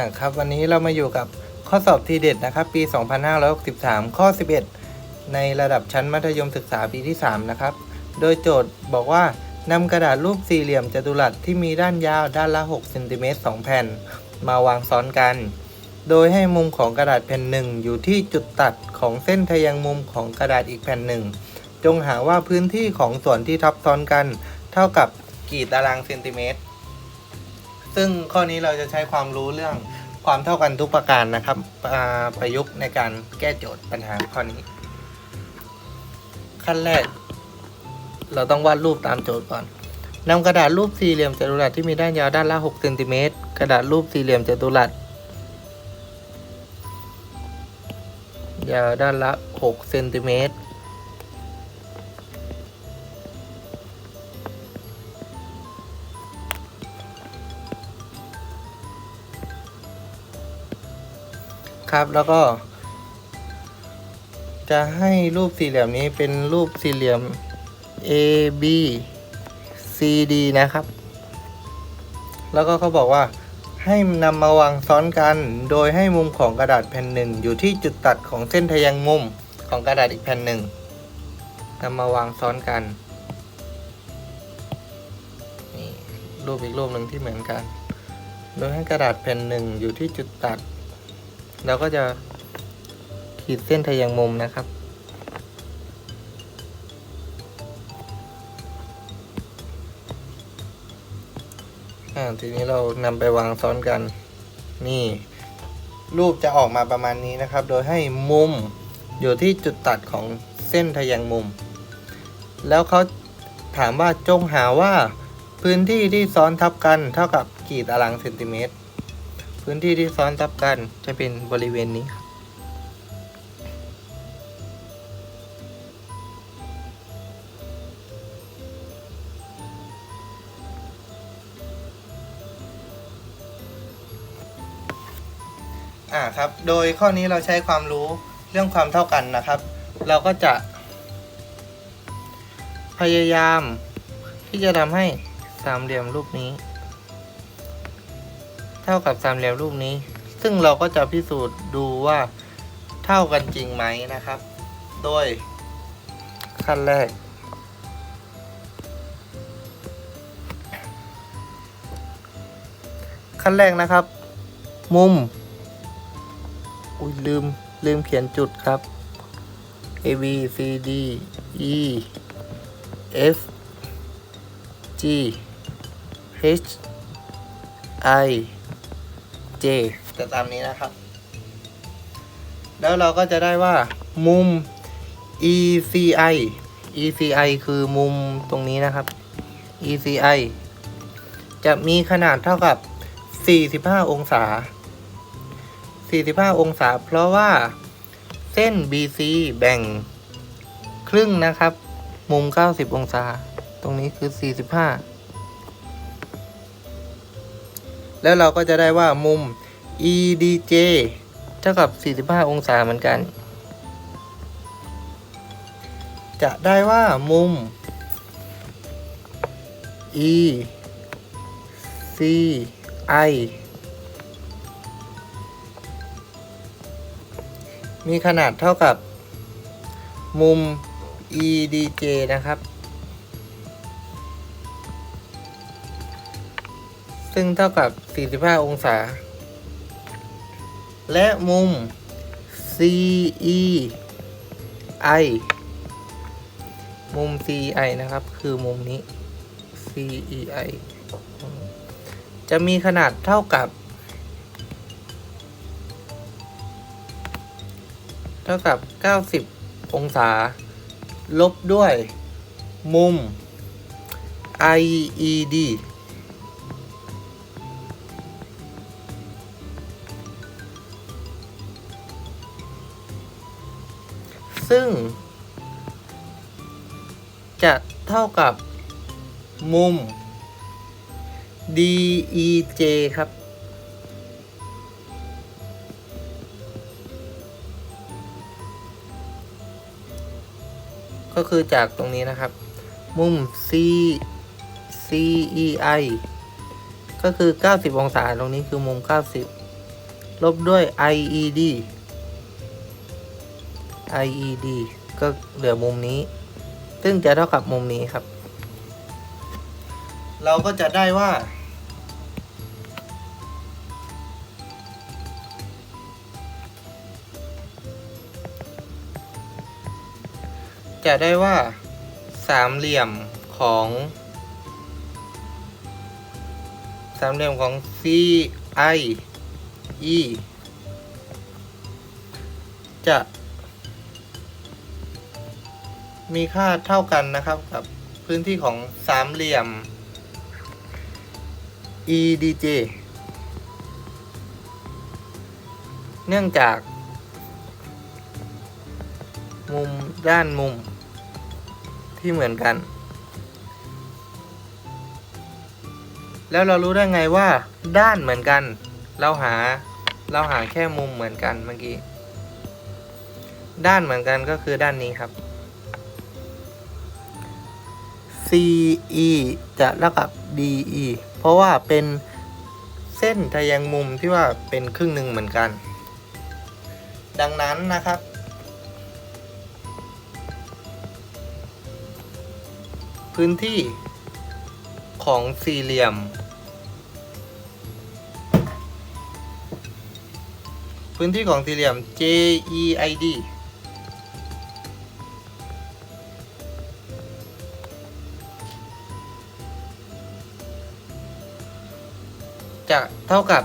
อ่าครับวันนี้เรามาอยู่กับข้อสอบทีเด็ดนะครับ ปี 2563 ข้อ 11 ในระดับชั้นมัธยมศึกษาปีที่ 3 นะครับ โดยโจทย์บอกว่านำกระดาษรูปสี่เหลี่ยมจัตุรัสที่มีด้านยาวด้านละ6เซนติเมตร2แผ่น มาวางซ้อนกัน โดยให้มุมของกระดาษแผ่นหนึ่งอยู่ที่จุดตัดของเส้นทะแยงมุมของกระดาษอีกแผ่นหนึ่ง จงหาว่าพื้นที่ของส่วนที่ทับซ้อนกัน เท่ากับกี่ตารางเซนติเมตร ซึ่งข้อนี้เราจะใช้ความรู้เรื่องความเท่ากันทุกประการนะครับประยุกต์ในการแก้โจทย์ปัญหาข้อนี้ ขั้นแรก เราต้องวาดรูปตามโจทย์ก่อนนำกระดาษรูปสี่เหลี่ยมจัตุรัสที่มีด้านยาวด้านละ6เซนติเมตรกระดาษรูปสี่เหลี่ยมจัตุรัสยาวด้านละ6เซนติเมตร ครับ แล้วก็ จะให้รูปสี่เหลี่ยมนี้เป็นรูปสี่เหลี่ยม A B C D นะครับ แล้วก็เขาบอกว่าให้นำมาวางซ้อนกัน โดยให้มุมของกระดาษแผ่นหนึ่ง อยู่ที่จุดตัดของเส้นทะแยงมุมของกระดาษอีกแผ่นหนึ่งนำมาวางซ้อนกันนี่รูปอีกรูปหนึ่งที่เหมือนกัน โดยให้กระดาษแผ่นหนึ่งอยู่ที่จุดตัด เราก็จะขีดเส้นทะแยงมุมนะครับ อ่าทีนี้เรานำไปวางซ้อนกัน นี่ รูปจะออกมาประมาณนี้นะครับ โดยให้มุมอยู่ที่จุดตัดของเส้นทะแยงมุม แล้วเขาถามว่าจงหาว่าพื้นที่ที่ซ้อนทับกันเท่ากับกี่ตารางเซนติเมตร พื้นที่ที่ซ้อนทับกันจะเป็นบริเวณนี้ครับอ่าครับ โดยข้อนี้เราใช้ความรู้เรื่องความเท่ากันนะครับ เราก็จะ พยายามที่จะทำให้สามเหลี่ยมรูปนี้ ท่ากับสามเหลี่ยมรูปนี้ ซึ่งเราก็จะพิสูจน์ดูว่าเท่ากันจริงไหมนะครับ โดย ขั้นแรก ขั้นแรกนะครับ มุม อุ้ยลืม ลืมเขียนจุดครับ A B C D E F G H I J จะตามนี้นะครับ แล้วเราก็จะได้ว่ามุม ECI ECI คือมุมตรงนี้นะครับ ECI จะมีขนาดเท่ากับ 45 องศา 45 องศา เพราะว่าเส้น BC แบ่งครึ่งนะครับ มุม 90 องศา ตรงนี้คือ 45 แล้วเราก็จะได้ว่ามุม EDJ เท่ากับ 45 องศาเหมือนกัน จะได้ว่ามุม E C I มีขนาดเท่ากับมุม EDJ นะครับ ซึ่งเท่ากับ 45 องศา และมุม CEI มุม CEI นะครับ คือมุมนี้ CEI จะมีขนาดเท่ากับ เท่ากับ 90 องศา ลบด้วยมุม IED ซึ่ง จะเท่ากับมุม DEJ ครับ ก็คือจากตรงนี้นะครับ มุม C CEI ก็คือ 90 องศา ตรงนี้คือมุม 90 ลบด้วย IED IED ก็เหลือมุมนี้ ซึ่งจะเท่ากับมุมนี้ครับ เราก็จะได้ว่า จะได้ว่าสามเหลี่ยมของสามเหลี่ยมของ CI E จะ มีค่าเท่ากันนะครับกับพื้นที่ของสามเหลี่ยม EDJ เนื่องจาก มุมด้านมุม ที่เหมือนกัน แล้วเรารู้ได้ไงว่าด้านเหมือนกัน เราหาเราหาแค่มุมเหมือนกันเมื่อกี้ ด้านเหมือนกันก็คือด้านนี้ครับ CE จะเท่ากับ DE เพราะว่าเป็นเส้นทะแยงมุมที่ว่าเป็นครึ่งหนึ่งเหมือนกัน ดังนั้นนะครับ พื้นที่ของสี่เหลี่ยม พื้นที่ของสี่เหลี่ยม JEID เท่ากับ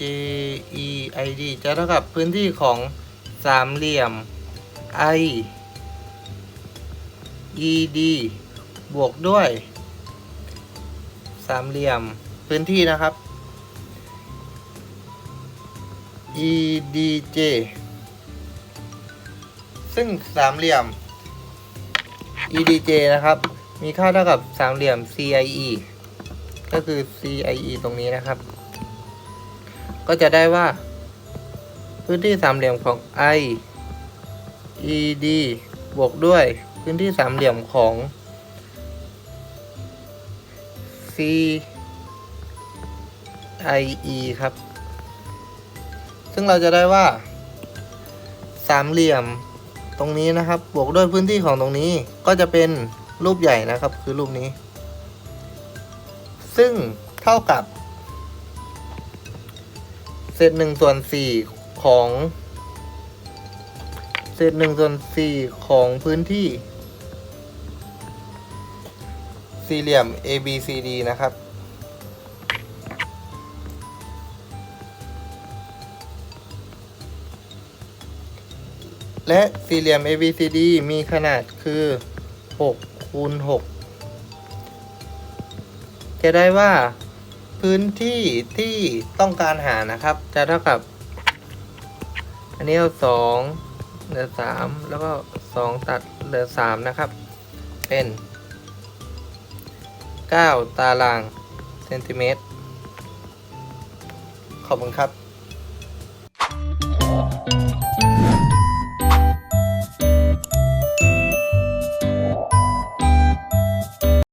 JEID จะเท่ากับพื้นที่ของสามเหลี่ยม I ED บวกด้วย สามเหลี่ยมพื้นที่นะครับ EDJ ซึ่งสามเหลี่ยม EDJ นะครับ มีค่าเท่ากับสามเหลี่ยม CIE ก็คือ CIE ตรงนี้นะครับ ก็จะได้ว่า พื้นที่สามเหลี่ยมของ I ED บวกด้วยพื้นที่สามเหลี่ยมของ CIE ครับ ซึ่งเราจะได้ว่า สามเหลี่ยม ตรงนี้นะครับ บวกด้วยพื้นที่ของตรงนี้ก็จะเป็นรูปใหญ่นะครับ คือรูปนี้ ซึ่งเท่ากับ เศษหนึ่งส่วนสี่ของ เศษหนึ่งส่วนสี่ของพื้นที่ สี่เหลี่ยม ABCD นะครับ และสี่เหลี่ยม ABCD มีขนาดคือ6คูณ6จะได้ว่าพื้นที่ที่ต้องการหานะครับ จะเท่ากับ อันนี้เอาสองเหลือสามแล้วก็สองตัดเหลือสามนะครับ เป็น 9 ตารางเซนติเมตร ขอบคุณครับ